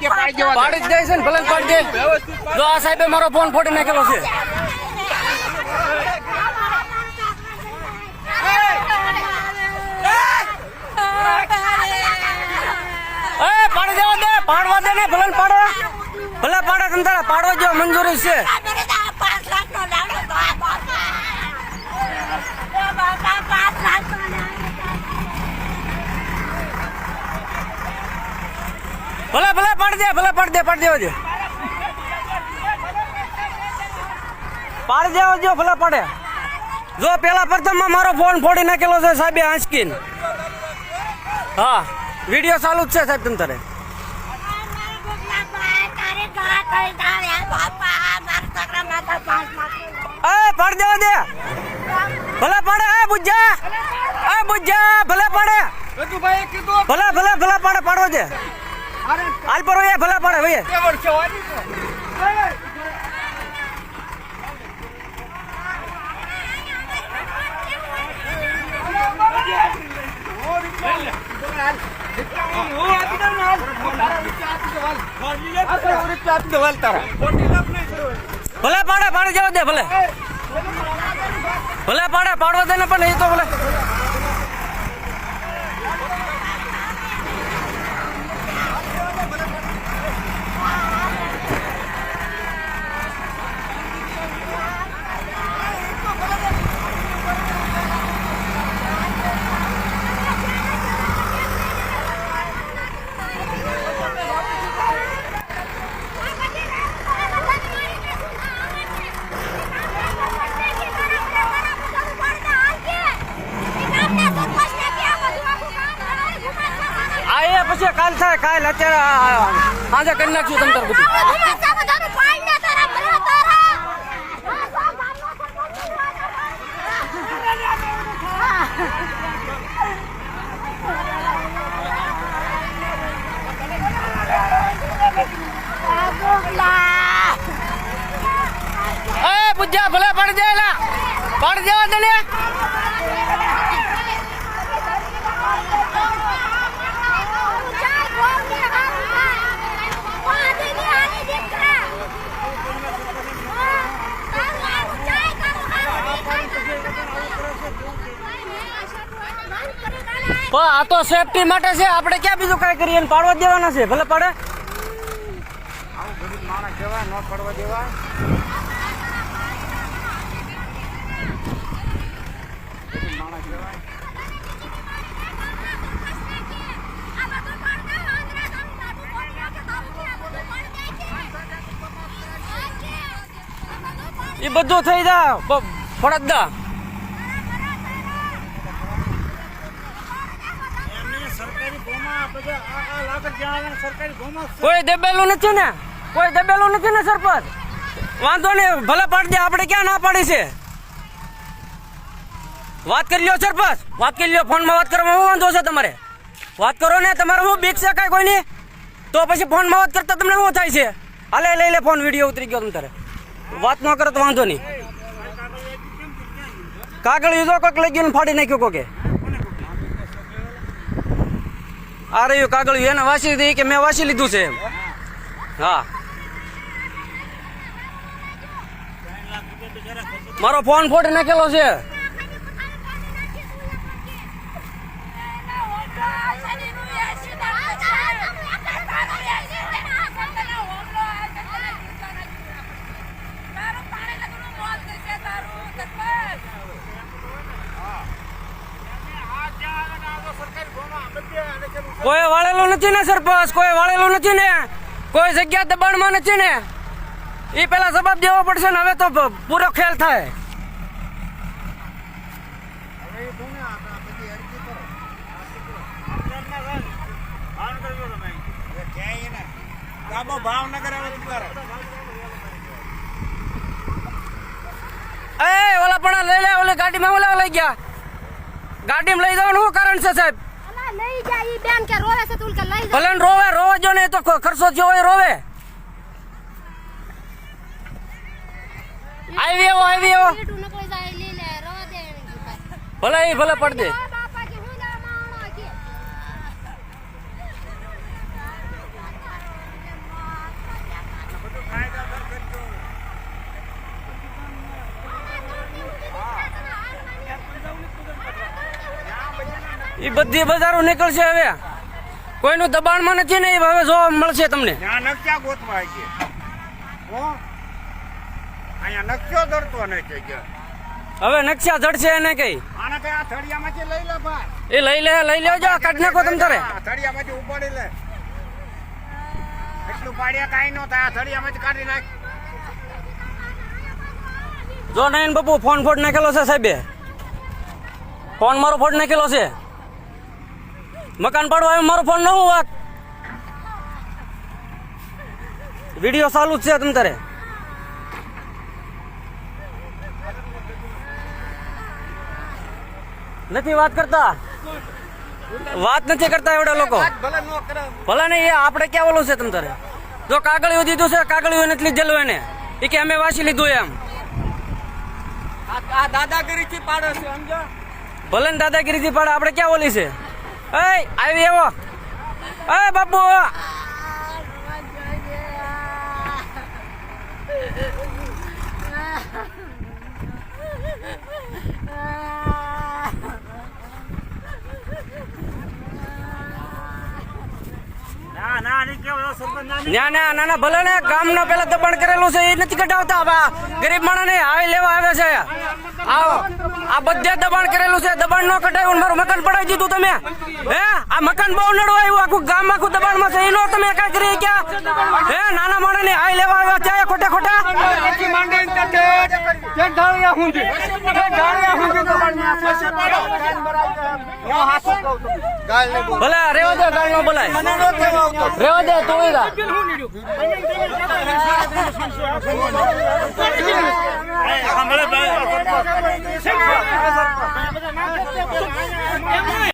પાડી જ દે છે ને ભલે પાડી દે જો આ સાહેબે મારો ફોન ફોડી નાખેલો છે. એ પાડી દેવા દે પાડવા દે ને ભલે પાડવા ભલે પાડે તમ તારે પાડવા જેવો મંજૂરી છે. ભલે ભલે પાડી દે ભલે પડ દે પાડી દેવા દે. પાડી દેવો જો ભલે પાડે. જો પેલા પ્રથમમાં મારો ફોન ફોડી નાખેલો છે સાહેબ આંચકીન હા વીડિયો ચાલુ જ છે સાહેબ તમ તારે. એ દેવો દે. ભલે પાડે એ બુજ્જા. એ બુજ્જા ભલે પડે. ભલે ભલે ભલે પાડે પાડવો અરે હાલ પર એ ભલા પડે ભાઈ. ભલે પાડે પાડે જવા દે ભલે. ભલે પાડે પાડવા દે ને પણ એ તો ભલે. કાલ અત્યારે આજે કરી નાખશું તમ તાર બધું પૂજા ભલે પાડી દે એલા પાડી દેવા પણ આ તો સેફટી માટે છે. આપણે ક્યાં બીજું કાંઈ કરીએ ને પાડવા દેવાના છે. ભલે પાડે. માણસ કહેવાય, ન પડવા દેવાય. એ બધું થઈ જાય બ- ફરજ દા સરકારી ભૂમા બધા આ આ લાગત જ્યાં આવે ને સરકારી ભૂમા કોઈ દબેલું નથી ને? કોઈ દબેલું નથી ને, સરપંચ? વાંધો નહીં, ભલે પાડી આપણે ક્યાં ના પાડી છે? વાત કરી લ્યો સરપંચ. વાત કરી લ્યો ફોનમાં વાત કરવામાં શું વાંધો છે તમારે? વાત કરો ને, તમારે શું બીક છે કાંઈ કોઈની? તો પછી ફોનમાં વાત કરતા તમને શું થાય છે? હાલે લઈ લે ફોન વીડિયો ઉતરી ગયો તમારે. વાત ન કરો તો વાંધો નહીં. કાગળ યુઝો કોઈક લઈ ગયું ફાડી નાખ્યું કોકે? આ રહ્યું કાગળ એને વાસી દીધી કે મેં વાસી લીધું છે એમ. હા. મારો ફોન ફોટો નાખેલો છે. કોઈ વાળેલું નથી ને સરપંચ કોઈ વાળેલું નથી ને. કોઈ જગ્યા દબાણમાં નથી ને. એ પેલા જવાબ દેવો પડશે ને હવે તો પૂરો ખ્યાલ થાય. ભાવનગર એ ઓલા પણ લઈ લે ઓલી ગાડીમાં ઓલા લઈ ગયા. ગાડીમાં લઈ જવાનું શું કારણ છે સાહેબ? લઈ જાય બેન કે રોવે છે તું કે લઈ ભલે રોવે રોવે જો ને તો કરશો ખર્ચો થયો હોય રોવે. આવી આવો આવી. ભલે ભલે પડ દે ઓ બાપા કે હું ના માણો કે એ બધી બજારો નીકળશે હવે. કોઈનું દબાણમાં નથી ને હવે જોવા મળશે તમને. નકશા ગોતવા છે. અહીંયા નકશો દરતો નથી હવે નકશા જડશે એને કઈ. એ લઈ લે લઈ લેજો કાઢ નાખો તમ તારે. થળિયામાંથી ઉપાડી લે. એટલું પાડ્યા કાંઈ નો થાય થળિયામાંથી કાઢી નાખ. જો નયન બાપુ ફોન ફોડ નાખેલો છે સાહેબે. ફોન મારો ફોડ નાખેલો છે. મકાન પાડવા આવ્યો મારો ફોન નવો વાત વીડિયો ચાલુ જ છે તમ તારે. નથી વાત કરતા? વાત નથી કરતા એવડા લોકો. ભલે નહીં ને એ આપણે ક્યાં ઓલું છે તમ તારે? જો કાગળિયું દીધું છે કાગળિયું નથી લીધેલું એને. એ કે અમે વાંચી લીધું એમ. આ દાદાગીરી થી પાડે છે સમજો ભલે ને દાદાગીરીથી પાડે આપણે ક્યાં ઓલી છે? એ આવી એવો એ બાપુ ના ના ના ના ના ના ના ભલે ને પેલા દબાણ કરેલું છે એ નથી કઢાવતા ગરીબ માણસ ને આવી લેવા આવે છે. આ બધે દબાણ કરેલું છે. દબાણ નો કઢાયું મારું મકાન પડાવી દીધું તમે. હે? આ મકાન બહુ નડવા આવ્યું. આખું ગામ આખું દબાણમાં છે એનો તમે કઈ કરી ગયા હે? નાના માણસ ને આવી લેવા આવ્યા. ત્યાં ખોટા ખોટા? તે ઠેઠ ઠેઠ ઢાળિયા સુધી. ઠેઠ ઢાળિયા તો. ભલે રેવા દે ગાળ બોલાય. રેવા દે તું ઈરા. ભાઈ.